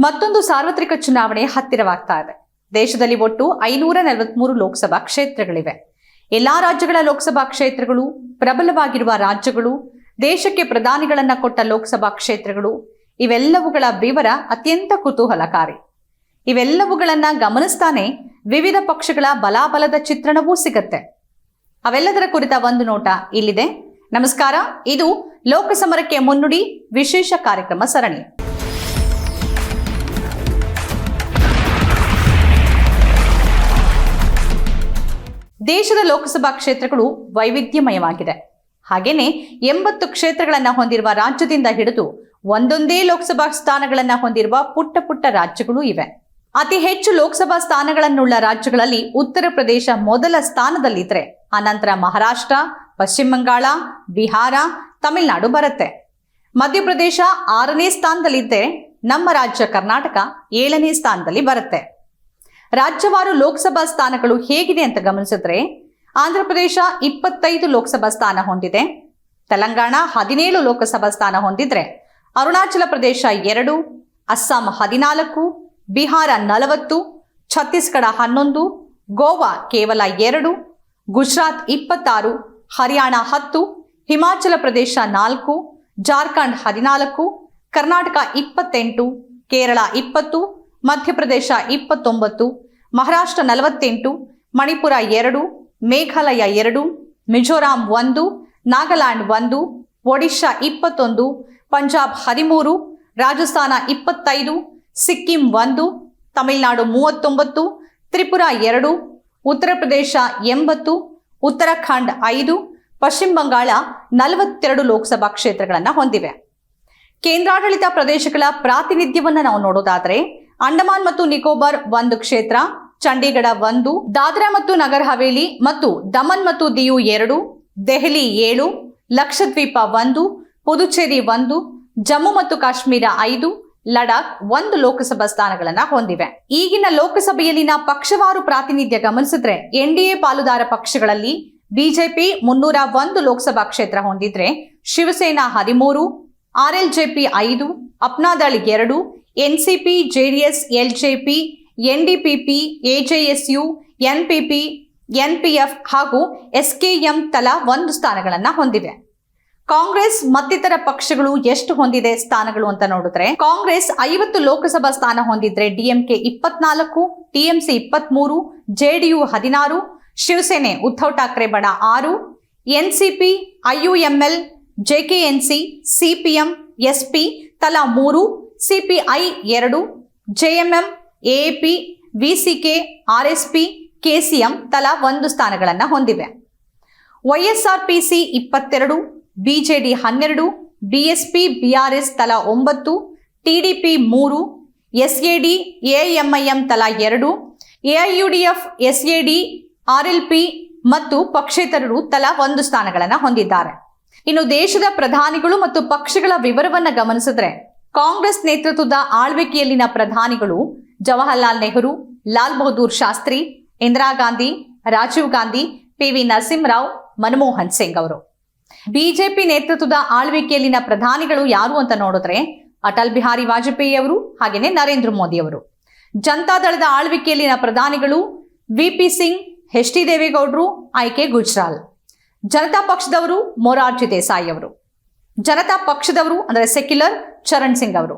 ಮತ್ತೊಂದು ಸಾರ್ವತ್ರಿಕ ಚುನಾವಣೆ ಹತ್ತಿರವಾಗ್ತಾ ಇದೆ. ದೇಶದಲ್ಲಿ ಒಟ್ಟು ಐನೂರ ನಲವತ್ಮೂರು ಲೋಕಸಭಾ ಕ್ಷೇತ್ರಗಳಿವೆ. ಎಲ್ಲಾ ರಾಜ್ಯಗಳ ಲೋಕಸಭಾ ಕ್ಷೇತ್ರಗಳು ಪ್ರಬಲವಾಗಿರುವ ರಾಜ್ಯಗಳು, ದೇಶಕ್ಕೆ ಪ್ರಧಾನಿಗಳನ್ನ ಕೊಟ್ಟ ಲೋಕಸಭಾ ಕ್ಷೇತ್ರಗಳು, ಇವೆಲ್ಲವುಗಳ ವಿವರ ಅತ್ಯಂತ ಕುತೂಹಲಕಾರಿ. ಇವೆಲ್ಲವುಗಳನ್ನ ಗಮನಿಸ್ತಾನೆ ವಿವಿಧ ಪಕ್ಷಗಳ ಬಲಾಬಲದ ಚಿತ್ರಣವೂ ಸಿಗತ್ತೆ. ಅವೆಲ್ಲದರ ಕುರಿತ ಒಂದು ನೋಟ ಇಲ್ಲಿದೆ. ನಮಸ್ಕಾರ, ಇದು ಲೋಕಸಮರಕ್ಕೆ ಮುನ್ನುಡಿ ವಿಶೇಷ ಕಾರ್ಯಕ್ರಮ ಸರಣಿ. ದೇಶದ ಲೋಕಸಭಾ ಕ್ಷೇತ್ರಗಳು ವೈವಿಧ್ಯಮಯವಾಗಿದೆ. ಹಾಗೇನೆ ಎಂಬತ್ತು ಕ್ಷೇತ್ರಗಳನ್ನು ಹೊಂದಿರುವ ರಾಜ್ಯದಿಂದ ಹಿಡಿದು ಒಂದೊಂದೇ ಲೋಕಸಭಾ ಸ್ಥಾನಗಳನ್ನ ಹೊಂದಿರುವ ಪುಟ್ಟ ಪುಟ್ಟ ರಾಜ್ಯಗಳು ಇವೆ. ಅತಿ ಹೆಚ್ಚು ಲೋಕಸಭಾ ಸ್ಥಾನಗಳನ್ನುಳ್ಳ ರಾಜ್ಯಗಳಲ್ಲಿ ಉತ್ತರ ಪ್ರದೇಶ ಮೊದಲ ಸ್ಥಾನದಲ್ಲಿದ್ರೆ ಅನಂತರ ಮಹಾರಾಷ್ಟ್ರ, ಪಶ್ಚಿಮ ಬಂಗಾಳ, ಬಿಹಾರ, ತಮಿಳುನಾಡು ಬರುತ್ತೆ. ಮಧ್ಯಪ್ರದೇಶ ಆರನೇ ಸ್ಥಾನದಲ್ಲಿದ್ದರೆ ನಮ್ಮ ರಾಜ್ಯ ಕರ್ನಾಟಕ ಏಳನೇ ಸ್ಥಾನದಲ್ಲಿ ಬರುತ್ತೆ. ರಾಜ್ಯವಾರು ಲೋಕಸಭಾ ಸ್ಥಾನಗಳು ಹೇಗಿದೆ ಅಂತ ಗಮನಿಸಿದ್ರೆ ಆಂಧ್ರ ಪ್ರದೇಶ ಇಪ್ಪತ್ತೈದು ಲೋಕಸಭಾ ಸ್ಥಾನ ಹೊಂದಿದೆ. ತೆಲಂಗಾಣ ಹದಿನೇಳು ಲೋಕಸಭಾ ಸ್ಥಾನ ಹೊಂದಿದ್ರೆ ಅರುಣಾಚಲ ಪ್ರದೇಶ ಎರಡು, ಅಸ್ಸಾಂ ಹದಿನಾಲ್ಕು, ಬಿಹಾರ ನಲವತ್ತು, ಛತ್ತೀಸ್ಗಢ ಹನ್ನೊಂದು, ಗೋವಾ ಕೇವಲ ಎರಡು, ಗುಜರಾತ್ ಇಪ್ಪತ್ತಾರು, ಹರಿಯಾಣ ಹತ್ತು, ಹಿಮಾಚಲ ಪ್ರದೇಶ ನಾಲ್ಕು, ಜಾರ್ಖಂಡ್ ಹದಿನಾಲ್ಕು, ಕರ್ನಾಟಕ ಇಪ್ಪತ್ತೆಂಟು, ಕೇರಳ ಇಪ್ಪತ್ತು ಮಧ್ಯಪ್ರದೇಶ ಇಪ್ಪತ್ತೊಂಬತ್ತು, ಮಹಾರಾಷ್ಟ್ರ ನಲವತ್ತೆಂಟು, ಮಣಿಪುರ ಎರಡು, ಮೇಘಾಲಯ ಎರಡು, ಮಿಜೋರಾಂ ಒಂದು, ನಾಗಾಲ್ಯಾಂಡ್ ಒಂದು, ಒಡಿಶಾ ಇಪ್ಪತ್ತೊಂದು, ಪಂಜಾಬ್ ಹದಿಮೂರು, ರಾಜಸ್ಥಾನ ಇಪ್ಪತ್ತೈದು, ಸಿಕ್ಕಿಂ ಒಂದು, ತಮಿಳುನಾಡು ಮೂವತ್ತೊಂಬತ್ತು, ತ್ರಿಪುರ ಎರಡು, ಉತ್ತರ ಪ್ರದೇಶ ಎಂಬತ್ತು, ಉತ್ತರಾಖಂಡ್ ಐದು, ಪಶ್ಚಿಮ ಬಂಗಾಳ ನಲವತ್ತೆರಡು ಲೋಕಸಭಾ ಕ್ಷೇತ್ರಗಳನ್ನು ಹೊಂದಿವೆ. ಕೇಂದ್ರಾಡಳಿತ ಪ್ರದೇಶಗಳ ಪ್ರಾತಿನಿಧ್ಯವನ್ನು ನಾವು ನೋಡೋದಾದ್ರೆ ಅಂಡಮಾನ್ ಮತ್ತು ನಿಕೋಬಾರ್ ಒಂದು ಕ್ಷೇತ್ರ, ಚಂಡೀಗಢ ಒಂದು, ದಾದ್ರಾ ಮತ್ತು ನಗರ್ ಹವೇಲಿ ಮತ್ತು ದಮನ್ ಮತ್ತು ದಿಯು ಎರಡು, ದೆಹಲಿ ಏಳು, ಲಕ್ಷದ್ವೀಪ ಒಂದು, ಪುದುಚೇರಿ ಒಂದು, ಜಮ್ಮು ಮತ್ತು ಕಾಶ್ಮೀರ ಐದು, ಲಡಾಖ್ ಒಂದು ಲೋಕಸಭಾ ಸ್ಥಾನಗಳನ್ನ ಹೊಂದಿವೆ. ಈಗಿನ ಲೋಕಸಭೆಯಲ್ಲಿನ ಪಕ್ಷವಾರು ಪ್ರಾತಿನಿಧ್ಯ ಗಮನಿಸಿದ್ರೆ ಎನ್ಡಿಎ ಪಾಲುದಾರ ಪಕ್ಷಗಳಲ್ಲಿ ಬಿಜೆಪಿ ಮುನ್ನೂರ ಒಂದು ಲೋಕಸಭಾ ಕ್ಷೇತ್ರ ಹೊಂದಿದ್ರೆ ಶಿವಸೇನಾ ಹದಿಮೂರು ಆರ್ಎಲ್ಜೆಪಿ ಐದು, ಅಪ್ನಾದಳ್ ಎರಡು NCP, JDS, LJP, ಎನ್ಡಿಪಿಪಿ, AJSU, NPP, NPF ಹಾಗೂ ಎಸ್ಕೆಎಂ ತಲಾ ಒಂದು ಸ್ಥಾನಗಳನ್ನು ಹೊಂದಿವೆ ಕಾಂಗ್ರೆಸ್ ಮತ್ತಿತರ ಪಕ್ಷಗಳು ಎಷ್ಟು ಹೊಂದಿದೆ ಸ್ಥಾನಗಳು ಅಂತ ನೋಡಿದ್ರೆ, ಕಾಂಗ್ರೆಸ್ ಐವತ್ತು ಲೋಕಸಭಾ ಸ್ಥಾನ ಹೊಂದಿದ್ರೆ ಡಿಎಂಕೆ ಇಪ್ಪತ್ನಾಲ್ಕು, ಟಿಎಂಸಿ ಇಪ್ಪತ್ಮೂರು, ಜೆಡಿಯು ಹದಿನಾರು, ಶಿವಸೇನೆ ಉದ್ಧವ್ ಠಾಕ್ರೆ ಬಣ ಆರು, NCP, IUML, JKNC, CPM, SP ತಲಾ ಮೂರು ಸಿಪಿಐ ಎರಡು, ಜೆಎಂಎಂ ಎಪಿ ವಿಸಿಕೆ, ಆರ್ಎಸ್ಪಿ, ಕೆಸಿಎಂ ತಲಾ ಒಂದು ಸ್ಥಾನಗಳನ್ನು ಹೊಂದಿವೆ. ವೈಎಸ್ಆರ್ಪಿಸಿ ಇಪ್ಪತ್ತೆರಡು, ಬಿಜೆಡಿ ಹನ್ನೆರಡು, ಬಿಎಸ್ಪಿ, ಬಿಆರ್ಎಸ್ ತಲಾ ಒಂಬತ್ತು, ಟಿಡಿಪಿ ಮೂರು, ಎಸ್ಎಡಿ ಎಎಂಐಎಂ ತಲಾ ಎರಡು, ಎಐಯುಡಿಎಫ್, ಎಸ್ಎಡಿ, ಆರ್ಎಲ್ಪಿ ಮತ್ತು ಪಕ್ಷೇತರರು ತಲಾ ಒಂದು ಸ್ಥಾನಗಳನ್ನು ಹೊಂದಿದ್ದಾರೆ. ಇನ್ನು ದೇಶದ ಪ್ರಧಾನಿಗಳು ಮತ್ತು ಪಕ್ಷಗಳ ವಿವರವನ್ನು ಗಮನಿಸಿದ್ರೆ ಕಾಂಗ್ರೆಸ್ ನೇತೃತ್ವದ ಆಳ್ವಿಕೆಯಲ್ಲಿನ ಪ್ರಧಾನಿಗಳು ಜವಾಹರ್ಲಾಲ್ ನೆಹರು, ಲಾಲ್ ಬಹದ್ದೂರ್ ಶಾಸ್ತ್ರಿ, ಇಂದಿರಾ ಗಾಂಧಿ, ರಾಜೀವ್ ಗಾಂಧಿ ಪಿ ವಿ ನರಸಿಂಹರಾವ್, ಮನಮೋಹನ್ ಸಿಂಗ್ ಅವರು. ಬಿಜೆಪಿ ನೇತೃತ್ವದ ಆಳ್ವಿಕೆಯಲ್ಲಿನ ಪ್ರಧಾನಿಗಳು ಯಾರು ಅಂತ ನೋಡಿದ್ರೆ ಅಟಲ್ ಬಿಹಾರಿ ವಾಜಪೇಯಿ ಅವರು, ಹಾಗೇನೆ ನರೇಂದ್ರ ಮೋದಿ ಅವರು. ಜನತಾದಳದ ಆಳ್ವಿಕೆಯಲ್ಲಿನ ಪ್ರಧಾನಿಗಳು V P Singh H D ದೇವೇಗೌಡರು ಆಯ್ಕೆ ಗುಜ್ರಾಲ್. ಜನತಾ ಪಕ್ಷದವರು ಮೊರಾರ್ಜಿ ದೇಸಾಯಿ ಅವರು. ಜನತಾ ಪಕ್ಷದವರು, ಅಂದರೆ ಸೆಕ್ಯುಲರ್ ಚರಣ್ ಸಿಂಗ್ ಅವರು.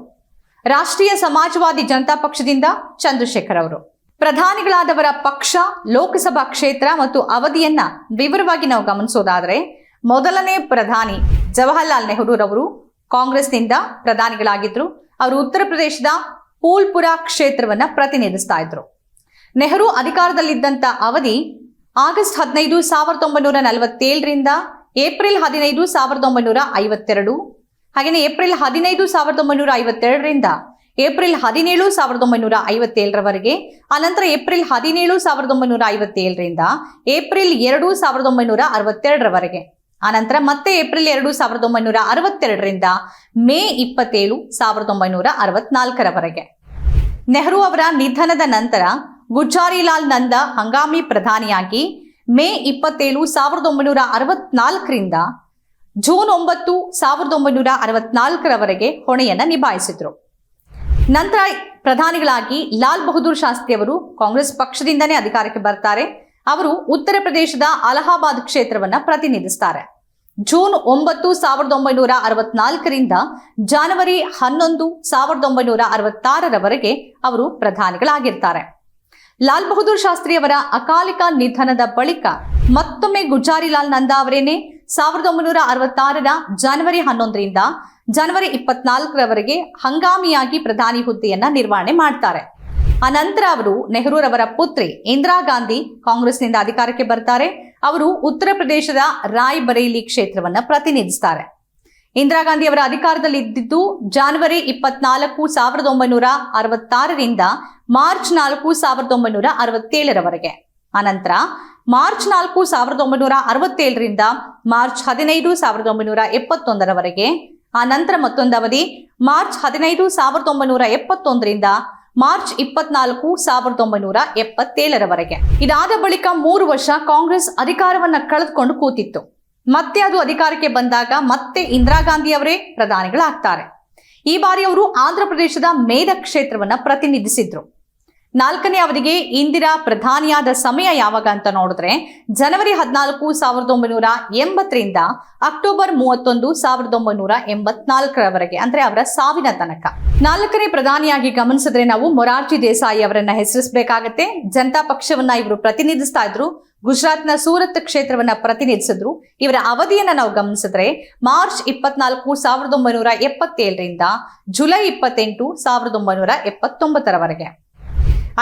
ರಾಷ್ಟ್ರೀಯ ಸಮಾಜವಾದಿ ಜನತಾ ಪಕ್ಷದಿಂದ ಚಂದ್ರಶೇಖರ್ ಅವರು. ಪ್ರಧಾನಿಗಳಾದವರ ಪಕ್ಷ, ಲೋಕಸಭಾ ಕ್ಷೇತ್ರ ಮತ್ತು ಅವಧಿಯನ್ನ ವಿವರವಾಗಿ ನಾವು ಗಮನಿಸೋದಾದ್ರೆ, ಮೊದಲನೇ ಪ್ರಧಾನಿ ಜವಾಹರ್ಲಾಲ್ ನೆಹರೂರವರು ಕಾಂಗ್ರೆಸ್ನಿಂದ ಪ್ರಧಾನಿಗಳಾಗಿದ್ರು. ಅವರು ಉತ್ತರ ಪ್ರದೇಶದ ಪೂಲ್ಪುರ ಕ್ಷೇತ್ರವನ್ನ ಪ್ರತಿನಿಧಿಸ್ತಾ ಇದ್ರು. ನೆಹರು ಅಧಿಕಾರದಲ್ಲಿದ್ದಂಥ ಅವಧಿ ಆಗಸ್ಟ್ ಹದಿನೈದು ಸಾವಿರದ ಒಂಬೈನೂರ ನಲವತ್ತೇಳರಿಂದ ಏಪ್ರಿಲ್ ಹದಿನೈದು ಸಾವಿರದ ಒಂಬೈನೂರ ಐವತ್ತೆರಡು. ಹಾಗೆಯೇ ಏಪ್ರಿಲ್ ಹದಿನೈದು ಸಾವಿರದ ಒಂಬೈನೂರ ಐವತ್ತೆರಡರಿಂದ ಏಪ್ರಿಲ್ ಹದಿನೇಳು ಸಾವಿರದ ಒಂಬೈನೂರ ಐವತ್ತೇಳರವರೆಗೆ ಅನಂತರ ಏಪ್ರಿಲ್ ಹದಿನೇಳು ಸಾವಿರದ ಒಂಬೈನೂರ ಐವತ್ತೇಳರಿಂದ ಏಪ್ರಿಲ್ ಎರಡು ಸಾವಿರದ ಒಂಬೈನೂರ ಅರವತ್ತೆರಡರವರೆಗೆ ಆನಂತರ ಮತ್ತೆ ಏಪ್ರಿಲ್ ಎರಡು ಸಾವಿರದ ಒಂಬೈನೂರ ಅರವತ್ತೆರಡರಿಂದ ಮೇ ಇಪ್ಪತ್ತೇಳು ಸಾವಿರದ ಒಂಬೈನೂರ ಅರವತ್ನಾಲ್ಕರವರೆಗೆ. ನೆಹರು ಅವರ ನಿಧನದ ನಂತರ ಗುಜ್ಜಾರಿಲಾಲ್ ನಂದ ಹಂಗಾಮಿ ಪ್ರಧಾನಿಯಾಗಿ ಮೇ ಇಪ್ಪತ್ತೇಳು ಸಾವಿರದ ಒಂಬೈನೂರ ಅರವತ್ನಾಲ್ಕರಿಂದ ಜೂನ್ ಒಂಬತ್ತು ಸಾವಿರದ ಒಂಬೈನೂರ ಅರವತ್ನಾಲ್ಕರವರೆಗೆ ಹೊಣೆಯನ್ನು ನಿಭಾಯಿಸಿದ್ರು. ನಂತರ ಪ್ರಧಾನಿಗಳಾಗಿ ಲಾಲ್ ಬಹದ್ದೂರ್ ಶಾಸ್ತ್ರಿ ಅವರು ಕಾಂಗ್ರೆಸ್ ಪಕ್ಷದಿಂದನೇ ಅಧಿಕಾರಕ್ಕೆ ಬರ್ತಾರೆ. ಅವರು ಉತ್ತರ ಪ್ರದೇಶದ ಅಲಹಾಬಾದ್ ಕ್ಷೇತ್ರವನ್ನ ಪ್ರತಿನಿಧಿಸ್ತಾರೆ. ಜೂನ್ ಒಂಬತ್ತು ಸಾವಿರದ ಒಂಬೈನೂರ ಅರವತ್ನಾಲ್ಕರಿಂದ ಜನವರಿ ಹನ್ನೊಂದು ಸಾವಿರದ ಒಂಬೈನೂರ ಅರವತ್ತಾರರವರೆಗೆ ಅವರು ಪ್ರಧಾನಿಗಳಾಗಿರ್ತಾರೆ. ಲಾಲ್ ಬಹದ್ದೂರ್ ಶಾಸ್ತ್ರಿ ಅವರ ಅಕಾಲಿಕ ನಿಧನದ ಬಳಿಕ ಮತ್ತೊಮ್ಮೆ ಗುಜಾರಿಲಾಲ್ ನಂದಾ ಅವರೇನೆ ಸಾವಿರದ ಒಂಬೈನೂರ ಅರವತ್ತಾರರ ಜನವರಿ ಹನ್ನೊಂದರಿಂದ ಜನವರಿ ಇಪ್ಪತ್ನಾಲ್ಕರವರೆಗೆ ಹಂಗಾಮಿಯಾಗಿ ಪ್ರಧಾನಿ ಹುದ್ದೆಯನ್ನ ನಿರ್ವಹಣೆ ಮಾಡ್ತಾರೆ. ಅನಂತರ ಅವರು ನೆಹರೂರವರ ಪುತ್ರಿ ಇಂದಿರಾ ಗಾಂಧಿ ಕಾಂಗ್ರೆಸ್ನಿಂದ ಅಧಿಕಾರಕ್ಕೆ ಬರ್ತಾರೆ. ಅವರು ಉತ್ತರ ಪ್ರದೇಶದ ರಾಯ್ ಬರೇಲಿ ಕ್ಷೇತ್ರವನ್ನ ಪ್ರತಿನಿಧಿಸ್ತಾರೆ. ಇಂದಿರಾ ಗಾಂಧಿ ಅವರ ಅಧಿಕಾರದಲ್ಲಿ ಇದ್ದಿದ್ದು ಜಾನ್ವರಿ ಇಪ್ಪತ್ನಾಲ್ಕು ಸಾವಿರದ ಒಂಬೈನೂರ ಅರವತ್ತಾರರಿಂದ ಮಾರ್ಚ್ ನಾಲ್ಕು ಸಾವಿರದ ಒಂಬೈನೂರ ಅರವತ್ತೇಳರವರೆಗೆ. ಅನಂತರ ಮಾರ್ಚ್ ನಾಲ್ಕು ಸಾವಿರದ ಒಂಬೈನೂರ ಅರವತ್ತೇಳರಿಂದ ಮಾರ್ಚ್ ಹದಿನೈದು ಸಾವಿರದ ಒಂಬೈನೂರ ಎಪ್ಪತ್ತೊಂದರವರೆಗೆ, ಆ ನಂತರ ಮತ್ತೊಂದು ಅವಧಿ ಮಾರ್ಚ್ ಹದಿನೈದು ಸಾವಿರದ ಒಂಬೈನೂರ ಎಪ್ಪತ್ತೊಂದರಿಂದ ಮಾರ್ಚ್ ಇಪ್ಪತ್ನಾಲ್ಕು ಸಾವಿರದ ಒಂಬೈನೂರ ಎಪ್ಪತ್ತೇಳರವರೆಗೆ. ಇದಾದ ಬಳಿಕ ಮೂರು ವರ್ಷ ಕಾಂಗ್ರೆಸ್ ಅಧಿಕಾರವನ್ನ ಕಳೆದುಕೊಂಡು ಕೂತಿತ್ತು. ಮತ್ತೆ ಅದು ಅಧಿಕಾರಕ್ಕೆ ಬಂದಾಗ ಮತ್ತೆ ಇಂದಿರಾ ಗಾಂಧಿ ಅವರೇ ಪ್ರಧಾನಿಗಳಾಗ್ತಾರೆ. ಈ ಬಾರಿ ಅವರು ಆಂಧ್ರ ಪ್ರದೇಶದ ಕ್ಷೇತ್ರವನ್ನು ಕ್ಷೇತ್ರವನ್ನ ಪ್ರತಿನಿಧಿಸಿದ್ರು. ನಾಲ್ಕನೇ ಅವಧಿಗೆ ಇಂದಿರಾ ಪ್ರಧಾನಿಯಾದ ಸಮಯ ಯಾವಾಗ ಅಂತ ನೋಡಿದ್ರೆ ಜನವರಿ ಹದಿನಾಲ್ಕು ಸಾವಿರದ ಒಂಬೈನೂರ ಎಂಬತ್ತರಿಂದ ಅಕ್ಟೋಬರ್ ಮೂವತ್ತೊಂದು ಸಾವಿರದ ಒಂಬೈನೂರ ಎಂಬತ್ನಾಲ್ಕರವರೆಗೆ, ಅಂದ್ರೆ ಅವರ ಸಾವಿನ ತನಕ. ನಾಲ್ಕನೇ ಪ್ರಧಾನಿಯಾಗಿ ಗಮನಿಸಿದ್ರೆ ನಾವು ಮೊರಾರ್ಜಿ ದೇಸಾಯಿ ಅವರನ್ನ ಹೆಸರಿಸಬೇಕಾಗತ್ತೆ. ಜನತಾ ಪಕ್ಷವನ್ನ ಇವರು ಪ್ರತಿನಿಧಿಸ್ತಾ ಇದ್ರು. ಗುಜರಾತ್ನ ಸೂರತ್ ಕ್ಷೇತ್ರವನ್ನ ಪ್ರತಿನಿಧಿಸಿದ್ರು. ಇವರ ಅವಧಿಯನ್ನ ನಾವು ಗಮನಿಸಿದ್ರೆ ಮಾರ್ಚ್ ಇಪ್ಪತ್ನಾಲ್ಕು ಸಾವಿರದ ಒಂಬೈನೂರ ಎಪ್ಪತ್ತೇಳರಿಂದ ಜುಲೈ ಇಪ್ಪತ್ತೆಂಟು ಸಾವಿರದ ಒಂಬೈನೂರ ಎಪ್ಪತ್ತೊಂಬತ್ತರವರೆಗೆ.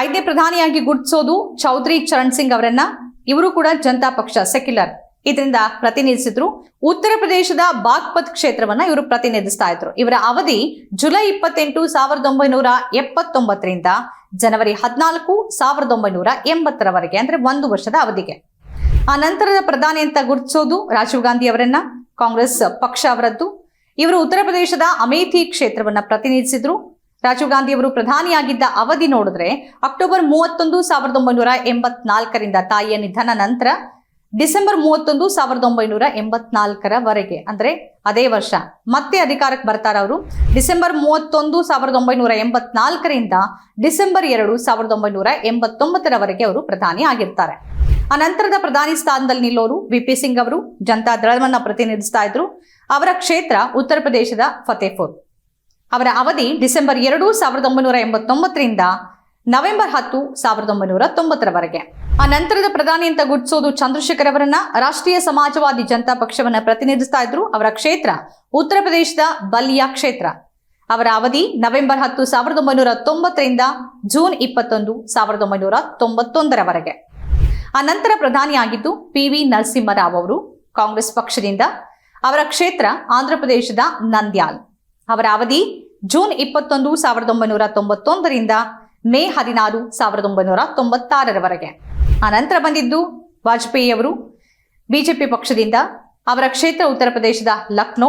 ಐದನೇ ಪ್ರಧಾನಿಯಾಗಿ ಗುರುತಿಸೋದು ಚೌಧರಿ ಚರಣ್ ಸಿಂಗ್ ಅವರನ್ನ. ಇವರು ಕೂಡ ಜನತಾ ಪಕ್ಷ ಸೆಕ್ಯುಲರ್ ಇದರಿಂದ ಪ್ರತಿನಿಧಿಸಿದ್ರು. ಉತ್ತರ ಪ್ರದೇಶದ ಬಾಗ್ಪತ್ ಕ್ಷೇತ್ರವನ್ನ ಇವರು ಪ್ರತಿನಿಧಿಸ್ತಾ ಇದ್ರು. ಇವರ ಅವಧಿ ಜುಲೈ ಇಪ್ಪತ್ತೆಂಟು, ಸಾವಿರದ ಒಂಬೈನೂರ ಎಪ್ಪತ್ತೊಂಬತ್ತರಿಂದ ಜನವರಿ ಹದಿನಾಲ್ಕು, ಸಾವಿರದ ಒಂಬೈನೂರ ಎಂಬತ್ತರವರೆಗೆ, ಅಂದ್ರೆ ಒಂದು ವರ್ಷದ ಅವಧಿಗೆ. ಆ ನಂತರದ ಪ್ರಧಾನಿ ಅಂತ ಗುರುತಿಸೋದು ರಾಜೀವ್ ಗಾಂಧಿ ಅವರನ್ನ, ಕಾಂಗ್ರೆಸ್ ಪಕ್ಷ ಅವರದ್ದು. ಇವರು ಉತ್ತರ ಪ್ರದೇಶದ ಅಮೇಥಿ ಕ್ಷೇತ್ರವನ್ನ ಪ್ರತಿನಿಧಿಸಿದ್ರು. ರಾಜೀವ್ ಗಾಂಧಿ ಅವರು ಪ್ರಧಾನಿಯಾಗಿದ್ದ ಅವಧಿ ನೋಡಿದ್ರೆ ಅಕ್ಟೋಬರ್ ಮೂವತ್ತೊಂದು ಸಾವಿರದ ಒಂಬೈನೂರ ಎಂಬತ್ನಾಲ್ಕರಿಂದ ತಾಯಿಯ ನಿಧನ ನಂತರ ಡಿಸೆಂಬರ್ ಮೂವತ್ತೊಂದು ಸಾವಿರದ ಒಂಬೈನೂರ ಎಂಬತ್ನಾಲ್ಕರವರೆಗೆ, ಅಂದ್ರೆ ಅದೇ ವರ್ಷ ಮತ್ತೆ ಅಧಿಕಾರಕ್ಕೆ ಬರ್ತಾರೆ ಅವರು. ಡಿಸೆಂಬರ್ ಮೂವತ್ತೊಂದು ಸಾವಿರದ ಒಂಬೈನೂರ ಎಂಬತ್ನಾಲ್ಕರಿಂದ ಡಿಸೆಂಬರ್ ಎರಡು ಸಾವಿರದ ಒಂಬೈನೂರ ಎಂಬತ್ತೊಂಬತ್ತರವರೆಗೆ ಅವರು ಪ್ರಧಾನಿ ಆಗಿರ್ತಾರೆ. ಆ ನಂತರದ ಪ್ರಧಾನಿ ಸ್ಥಾನದಲ್ಲಿ ನಿಲ್ಲೋರು ವಿ ಪಿ ಸಿಂಗ್ ಅವರು, ಜನತಾ ದಳವನ್ನ ಪ್ರತಿನಿಧಿಸ್ತಾ ಇದ್ರು. ಅವರ ಕ್ಷೇತ್ರ ಉತ್ತರ ಪ್ರದೇಶದ ಫತೇಪುರ್. ಅವರ ಅವಧಿ ಡಿಸೆಂಬರ್ ಎರಡು ಸಾವಿರದ ಒಂಬೈನೂರ ಎಂಬತ್ತೊಂಬತ್ತರಿಂದ ನವೆಂಬರ್ ಹತ್ತು ಸಾವಿರದ ಒಂಬೈನೂರ ತೊಂಬತ್ತರವರೆಗೆ. ಆ ನಂತರದ ಪ್ರಧಾನಿ ಅಂತ ಗುರುತಿಸೋದು ಚಂದ್ರಶೇಖರ್ ಅವರನ್ನ. ರಾಷ್ಟ್ರೀಯ ಸಮಾಜವಾದಿ ಜನತಾ ಪಕ್ಷವನ್ನ ಪ್ರತಿನಿಧಿಸ್ತಾ ಇದ್ರು ಅವರ ಕ್ಷೇತ್ರ. ಉತ್ತರ ಪ್ರದೇಶದ ಬಲಿಯಾ ಕ್ಷೇತ್ರ. ಅವರ ಅವಧಿ ನವೆಂಬರ್ ಹತ್ತು ಸಾವಿರದ ಒಂಬೈನೂರ ತೊಂಬತ್ತರಿಂದ ಜೂನ್ ಇಪ್ಪತ್ತೊಂದು ಸಾವಿರದ ಒಂಬೈನೂರ ತೊಂಬತ್ತೊಂದರವರೆಗೆ. ಆ ನಂತರ ಪ್ರಧಾನಿಯಾಗಿದ್ದು ಪಿ ವಿ ನರಸಿಂಹರಾವ್ ಅವರು ಕಾಂಗ್ರೆಸ್ ಪಕ್ಷದಿಂದ. ಅವರ ಕ್ಷೇತ್ರ ಆಂಧ್ರ ಪ್ರದೇಶದ ನಂದ್ಯಾಲ್. ಅವರ ಅವಧಿ ಜೂನ್ ಇಪ್ಪತ್ತೊಂದು ಸಾವಿರದ ಒಂಬೈನೂರ ತೊಂಬತ್ತೊಂದರಿಂದ ಮೇ ಹದಿನಾರು ಸಾವಿರದ ಒಂಬೈನೂರ ತೊಂಬತ್ತಾರರವರೆಗೆ. ಅನಂತರ ಬಂದಿದ್ದು ವಾಜಪೇಯಿ ಅವರು ಬಿಜೆಪಿ ಪಕ್ಷದಿಂದ ಅವರ ಕ್ಷೇತ್ರ ಉತ್ತರ ಪ್ರದೇಶದ ಲಕ್ನೋ,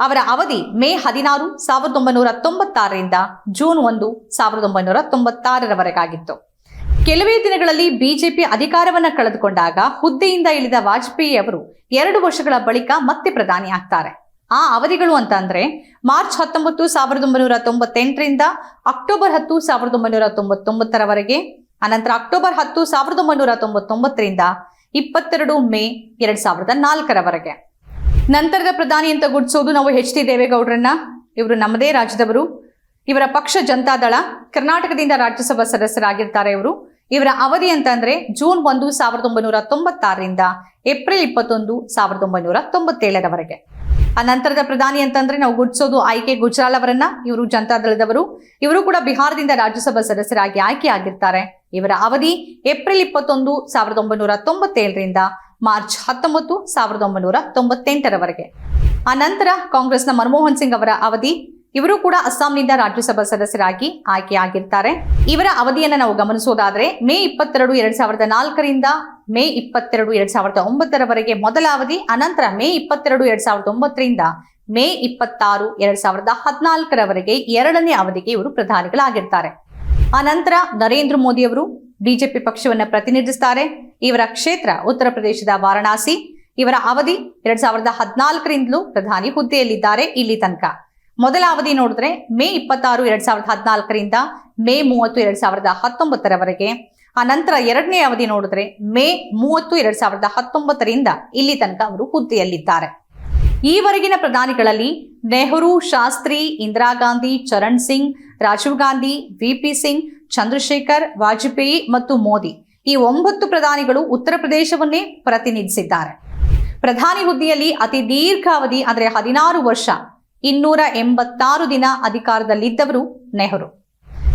ಅವರ ಅವಧಿ ಮೇ ಹದಿನಾರು ಸಾವಿರದ ಒಂಬೈನೂರ ತೊಂಬತ್ತಾರರಿಂದ ಜೂನ್ ಒಂದು ಸಾವಿರದ ಒಂಬೈನೂರ ತೊಂಬತ್ತಾರರವರೆಗಾಗಿತ್ತು. ಕೆಲವೇ ದಿನಗಳಲ್ಲಿ ಬಿಜೆಪಿ ಅಧಿಕಾರವನ್ನು ಕಳೆದುಕೊಂಡಾಗ ಹುದ್ದೆಯಿಂದ ಇಳಿದ ವಾಜಪೇಯಿ ಅವರು ಎರಡು ವರ್ಷಗಳ ಬಳಿಕ ಮತ್ತೆ ಪ್ರಧಾನಿ ಆಗ್ತಾರೆ. ಆ ಅವಧಿಗಳು ಅಂತ ಅಂದ್ರೆ ಮಾರ್ಚ್ ಹತ್ತೊಂಬತ್ತು ಸಾವಿರದ ಒಂಬೈನೂರ ತೊಂಬತ್ತೆಂಟರಿಂದ ಅಕ್ಟೋಬರ್ ಹತ್ತು ಸಾವಿರದ ಒಂಬೈನೂರ ತೊಂಬತ್ತೊಂಬತ್ತರವರೆಗೆ, ಅನಂತರ ಅಕ್ಟೋಬರ್ ಹತ್ತು ಸಾವಿರದ ಒಂಬೈನೂರ ತೊಂಬತ್ತೊಂಬತ್ತರಿಂದ ಇಪ್ಪತ್ತೆರಡು ಮೇ ಎರಡ್ ಸಾವಿರದ ನಾಲ್ಕರವರೆಗೆ. ನಂತರದ ಪ್ರಧಾನಿ ಅಂತ ಗುರುತಿಸೋದು ನಾವು ಎಚ್ ಡಿ ದೇವೇಗೌಡರನ್ನ. ಇವರು ನಮ್ಮದೇ ರಾಜ್ಯದವರು. ಇವರ ಪಕ್ಷ ಜನತಾದಳ, ಕರ್ನಾಟಕದಿಂದ ರಾಜ್ಯಸಭಾ ಸದಸ್ಯರಾಗಿರ್ತಾರೆ ಇವರು. ಇವರ ಅವಧಿ ಅಂತಂದ್ರೆ ಜೂನ್ ಒಂದು ಸಾವಿರದ ಒಂಬೈನೂರ ತೊಂಬತ್ತಾರರಿಂದ ಏಪ್ರಿಲ್ ಇಪ್ಪತ್ತೊಂದು ಸಾವಿರದ ಒಂಬೈನೂರ ತೊಂಬತ್ತೇಳರವರೆಗೆ. ಆ ನಂತರದ ಪ್ರಧಾನಿ ಅಂತಂದ್ರೆ ನಾವು ಗುರುತಿಸೋದು ಆಯ್ಕೆ ಗುಜರಾಲ್ ಅವರನ್ನ, ಇವರು ಜನತಾದಳದವರು ಇವರು ಕೂಡ ಬಿಹಾರದಿಂದ ರಾಜ್ಯಸಭಾ ಸದಸ್ಯರಾಗಿ ಆಯ್ಕೆ ಆಗಿರ್ತಾರೆ. ಇವರ ಅವಧಿ ಏಪ್ರಿಲ್ ಇಪ್ಪತ್ತೊಂದು, ಸಾವಿರದ ಒಂಬೈನೂರ ತೊಂಬತ್ತೇಳರಿಂದ ಮಾರ್ಚ್ ಹತ್ತೊಂಬತ್ತು, ಸಾವಿರದ ಒಂಬೈನೂರ ತೊಂಬತ್ತೆಂಟರವರೆಗೆ. ಆ ನಂತರ ಕಾಂಗ್ರೆಸ್ನ ಮನಮೋಹನ್ ಸಿಂಗ್ ಅವರ ಅವಧಿ ಇವರು ಕೂಡ ಅಸ್ಸಾಂನಿಂದ ರಾಜ್ಯಸಭಾ ಸದಸ್ಯರಾಗಿ ಆಯ್ಕೆಯಾಗಿರ್ತಾರೆ. ಇವರ ಅವಧಿಯನ್ನು ನಾವು ಗಮನಿಸೋದಾದ್ರೆ, ಮೇ ಇಪ್ಪತ್ತೆರಡು ಎರಡ್ ಸಾವಿರದ ನಾಲ್ಕರಿಂದ ಮೇ ಇಪ್ಪತ್ತೆರಡು ಎರಡ್ ಸಾವಿರದ ಒಂಬತ್ತರವರೆಗೆ ಮೊದಲ ಅವಧಿ, ಅನಂತರ ಮೇ ಇಪ್ಪತ್ತೆರಡು ಎರಡ್ ಸಾವಿರದ ಒಂಬತ್ತರಿಂದ ಮೇ ಇಪ್ಪತ್ತಾರು ಎರಡ್ ಸಾವಿರದ ಹದಿನಾಲ್ಕರವರೆಗೆ ಎರಡನೇ ಅವಧಿಗೆ ಇವರು ಪ್ರಧಾನಿಗಳಾಗಿರ್ತಾರೆ. ಅನಂತರ ನರೇಂದ್ರ ಮೋದಿ ಅವರು ಬಿಜೆಪಿ ಪಕ್ಷವನ್ನು ಪ್ರತಿನಿಧಿಸ್ತಾರೆ. ಇವರ ಕ್ಷೇತ್ರ ಉತ್ತರ ಪ್ರದೇಶದ ವಾರಣಾಸಿ. ಇವರ ಅವಧಿ ಎರಡ್ ಸಾವಿರದ ಹದಿನಾಲ್ಕರಿಂದಲೂ ಪ್ರಧಾನಿ ಹುದ್ದೆಯಲ್ಲಿದ್ದಾರೆ. ಇಲ್ಲಿ ತನಕ ಮೊದಲ ಅವಧಿ ನೋಡಿದ್ರೆ ಮೇ ಇಪ್ಪತ್ತಾರು, ಎರಡ್ ಸಾವಿರದ ಹದಿನಾಲ್ಕರಿಂದ ಮೇ ಮೂವತ್ತು, ಎರಡ್ ಸಾವಿರದ ಹತ್ತೊಂಬತ್ತರವರೆಗೆ. ಆ ನಂತರ ಎರಡನೇ ಅವಧಿ ನೋಡಿದ್ರೆ ಮೇ ಮೂವತ್ತು, ಎರಡ್ ಸಾವಿರದ ಹತ್ತೊಂಬತ್ತರಿಂದ ಇಲ್ಲಿ ತನಕ ಅವರು ಹುದ್ದೆಯಲ್ಲಿದ್ದಾರೆ ಈವರೆಗಿನ ಪ್ರಧಾನಿಗಳಲ್ಲಿ ನೆಹರು, ಶಾಸ್ತ್ರಿ, ಇಂದಿರಾ ಗಾಂಧಿ, ಚರಣ್ ಸಿಂಗ್, ರಾಜೀವ್ ಗಾಂಧಿ, ವಿ ಪಿ ಸಿಂಗ್, ಚಂದ್ರಶೇಖರ್, ವಾಜಪೇಯಿ ಮತ್ತು ಮೋದಿ ಈ ಒಂಬತ್ತು ಪ್ರಧಾನಿಗಳು ಉತ್ತರ ಪ್ರದೇಶವನ್ನೇ ಪ್ರತಿನಿಧಿಸಿದ್ದಾರೆ. ಪ್ರಧಾನಿ ಹುದ್ದೆಯಲ್ಲಿ ಅತಿ ದೀರ್ಘಾವಧಿ ಅಂದರೆ ಹದಿನಾರು ವರ್ಷ ಇನ್ನೂರ ಎಂಬತ್ತಾರು ದಿನ ಅಧಿಕಾರದಲ್ಲಿದ್ದವರು ನೆಹರು.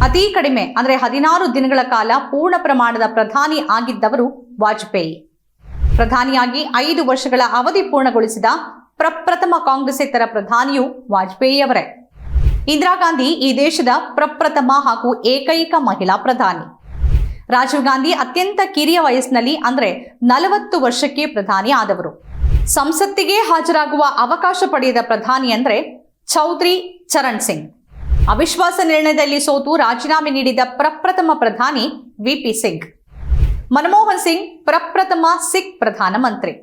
ಅತಿ ಕಡಿಮೆ, ಅಂದರೆ ಹದಿನಾರು ದಿನಗಳ ಕಾಲ ಪೂರ್ಣ ಪ್ರಮಾಣದ ಪ್ರಧಾನಿ ಆಗಿದ್ದವರು ವಾಜಪೇಯಿ. ಪ್ರಧಾನಿಯಾಗಿ ಐದು ವರ್ಷಗಳ ಅವಧಿ ಪೂರ್ಣಗೊಳಿಸಿದ ಪ್ರಪ್ರಥಮ ಕಾಂಗ್ರೆಸ್ಸೇತರ ಪ್ರಧಾನಿಯು ವಾಜಪೇಯಿ ಅವರೇ. ಇಂದಿರಾ ಗಾಂಧಿ ಈ ದೇಶದ ಪ್ರಪ್ರಥಮ ಹಾಗೂ ಏಕೈಕ ಮಹಿಳಾ ಪ್ರಧಾನಿ. ರಾಜೀವ್ ಗಾಂಧಿ ಅತ್ಯಂತ ಕಿರಿಯ ವಯಸ್ಸಿನಲ್ಲಿ, ಅಂದರೆ ನಲವತ್ತು ವರ್ಷಕ್ಕೆ ಪ್ರಧಾನಿ ಆದವರು ಸಂಸತ್ತಿಗೆ ಹಾಜರಾಗುವ ಅವಕಾಶ ಪಡೆಯದ ಪ್ರಧಾನಿ ಅಂದ್ರೆ ಚೌಧರಿ ಚರಣ್ ಸಿಂಗ್. ಅವಿಶ್ವಾಸ ನಿರ್ಣಯದಲ್ಲಿ ಸೋತು ರಾಜೀನಾಮೆ ನೀಡಿದ ಪ್ರಪ್ರಥಮ ಪ್ರಧಾನಿ ವಿಪಿ ಸಿಂಗ್. ಮನಮೋಹನ್ ಸಿಂಗ್ ಪ್ರಪ್ರಥಮ ಸಿಖ್ ಪ್ರಧಾನಮಂತ್ರಿ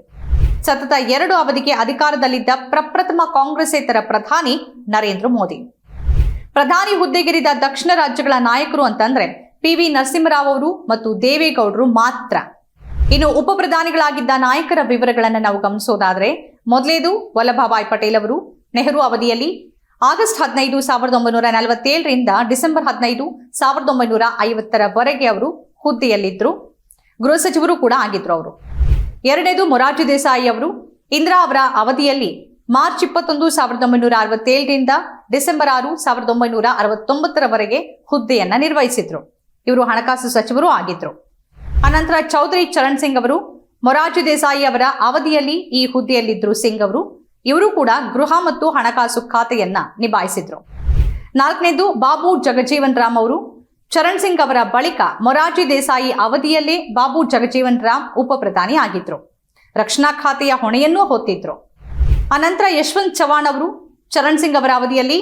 ಸತತ ಎರಡು ಅವಧಿಗೆ ಅಧಿಕಾರದಲ್ಲಿದ್ದ ಪ್ರಪ್ರಥಮ ಕಾಂಗ್ರೆಸ್ಸೇತರ ಪ್ರಧಾನಿ ನರೇಂದ್ರ ಮೋದಿ. ಪ್ರಧಾನಿ ಹುದ್ದೆಗೆರಿದ ದಕ್ಷಿಣ ರಾಜ್ಯಗಳ ನಾಯಕರು ಅಂತಂದ್ರೆ ಪಿ ವಿ ನರಸಿಂಹರಾವ್ ಅವರು ಮತ್ತು ದೇವೇಗೌಡರು ಮಾತ್ರ. ಇನ್ನು ಉಪ ಪ್ರಧಾನಿಗಳಾಗಿದ್ದ ನಾಯಕರ ವಿವರಗಳನ್ನು ನಾವು ಗಮನಿಸೋದಾದ್ರೆ ಮೊದಲೇದು ವಲ್ಲಭಭಾಯ್ ಪಟೇಲ್ ಅವರು ನೆಹರು ಅವಧಿಯಲ್ಲಿ ಆಗಸ್ಟ್ ಹದಿನೈದು ಸಾವಿರದ ಒಂಬೈನೂರ ನಲವತ್ತೇಳರಿಂದ ಡಿಸೆಂಬರ್ ಹದಿನೈದು ಸಾವಿರದ ಒಂಬೈನೂರ ಐವತ್ತರವರೆಗೆ ಅವರು ಹುದ್ದೆಯಲ್ಲಿದ್ದರು. ಗೃಹ ಸಚಿವರು ಕೂಡ ಆಗಿದ್ರು ಅವರು. ಎರಡನೇದು ಮೊರಾರ್ಜಿ ದೇಸಾಯಿ ಅವರು. ಇಂದಿರಾ ಅವರ ಅವಧಿಯಲ್ಲಿ ಮಾರ್ಚ್ ಇಪ್ಪತ್ತೊಂದು ಸಾವಿರದ ಒಂಬೈನೂರ ಅರವತ್ತೇಳರಿಂದ ಡಿಸೆಂಬರ್ ಆರು ಸಾವಿರದ ಒಂಬೈನೂರ ಅರವತ್ತೊಂಬತ್ತರವರೆಗೆ ಹುದ್ದೆಯನ್ನ ನಿರ್ವಹಿಸಿದ್ರು. ಇವರು ಹಣಕಾಸು ಸಚಿವರು ಆಗಿದ್ರು. ಅನಂತರ ಚೌಧರಿ ಚರಣ್ ಸಿಂಗ್ ಅವರು. ಮೊರಾರ್ಜಿ ದೇಸಾಯಿ ಅವರ ಅವಧಿಯಲ್ಲಿ ಈ ಹುದ್ದೆಯಲ್ಲಿದ್ದರು ಸಿಂಗ್ ಅವರು. ಇವರು ಕೂಡ ಗೃಹ ಮತ್ತು ಹಣಕಾಸು ಖಾತೆಯನ್ನ ನಿಭಾಯಿಸಿದ್ರು. ನಾಲ್ಕನೇದು ಬಾಬು ಜಗಜೀವನ್ ರಾಮ್ ಅವರು. ಚರಣ್ ಸಿಂಗ್ ಅವರ ಬಳಿಕ ಮೊರಾರ್ಜಿ ದೇಸಾಯಿ ಅವಧಿಯಲ್ಲೇ ಬಾಬು ಜಗಜೀವನ್ ರಾಮ್ ಉಪ ಪ್ರಧಾನಿ ಆಗಿದ್ರು. ರಕ್ಷಣಾ ಖಾತೆಯ ಹೊಣೆಯನ್ನೂ ಹೊತ್ತಿದ್ರು. ಅನಂತರ ಯಶವಂತ್ ಚವಾಣ್ ಅವರು. ಚರಣ್ ಸಿಂಗ್ ಅವರ ಅವಧಿಯಲ್ಲಿ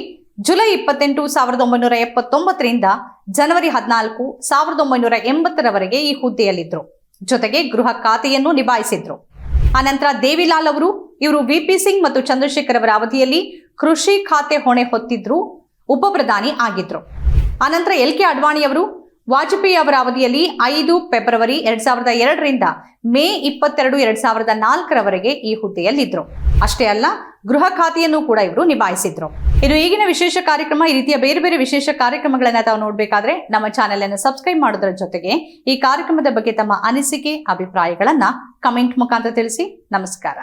ಜುಲೈ ಇಪ್ಪತ್ತೆಂಟು ಸಾವಿರದ ಒಂಬೈನೂರ ಎಪ್ಪತ್ತೊಂಬತ್ತರಿಂದ ಜನವರಿ ಹದಿನಾಲ್ಕು ಸಾವಿರದ ಒಂಬೈನೂರ ಎಂಬತ್ತರವರೆಗೆ ಈ ಹುದ್ದೆಯಲ್ಲಿದ್ದರು ಜೊತೆಗೆ ಗೃಹ ಖಾತೆಯನ್ನು ನಿಭಾಯಿಸಿದ್ರು. ಅನಂತರ ದೇವಿಲಾಲ್ ಅವರು. ಇವರು ವಿಪಿ ಸಿಂಗ್ ಮತ್ತು ಚಂದ್ರಶೇಖರ್ ಅವರ ಅವಧಿಯಲ್ಲಿ ಕೃಷಿ ಖಾತೆ ಹೊಣೆ ಹೊತ್ತಿದ್ರು ಉಪಪ್ರಧಾನಿ ಆಗಿದ್ರು. ಆನಂತರ ಎಲ್ ಕೆ ಅಡ್ವಾಣಿ ಅವರು ವಾಜಪೇಯಿ ಅವರ ಅವಧಿಯಲ್ಲಿ ಐದು ಫೆಬ್ರವರಿ ಎರಡ್ ಸಾವಿರದ ಎರಡರಿಂದ ಮೇ ಇಪ್ಪತ್ತೆರಡು ಎರಡ್ ಸಾವಿರದ ನಾಲ್ಕರವರೆಗೆ ಈ ಹುದ್ದೆಯಲ್ಲಿದ್ದರು ಅಷ್ಟೇ ಅಲ್ಲ, ಗೃಹ ಖಾತೆಯನ್ನು ಕೂಡ ಇವರು ನಿಭಾಯಿಸಿದ್ರು. ಇದು ಈಗಿನ ವಿಶೇಷ ಕಾರ್ಯಕ್ರಮ, ಈ ರೀತಿಯ ಬೇರೆ ಬೇರೆ ವಿಶೇಷ ಕಾರ್ಯಕ್ರಮಗಳನ್ನ ತಾವು ನೋಡಬೇಕಾದ್ರೆ ನಮ್ಮ ಚಾನೆಲ್ ಅನ್ನು ಸಬ್ಸ್ಕ್ರೈಬ್ ಮಾಡೋದರ ಜೊತೆಗೆ ಈ ಕಾರ್ಯಕ್ರಮದ ಬಗ್ಗೆ ತಮ್ಮ ಅನಿಸಿಕೆ, ಅಭಿಪ್ರಾಯಗಳನ್ನ ಕಮೆಂಟ್ ಮುಖಾಂತರ ತಿಳಿಸಿ. ನಮಸ್ಕಾರ.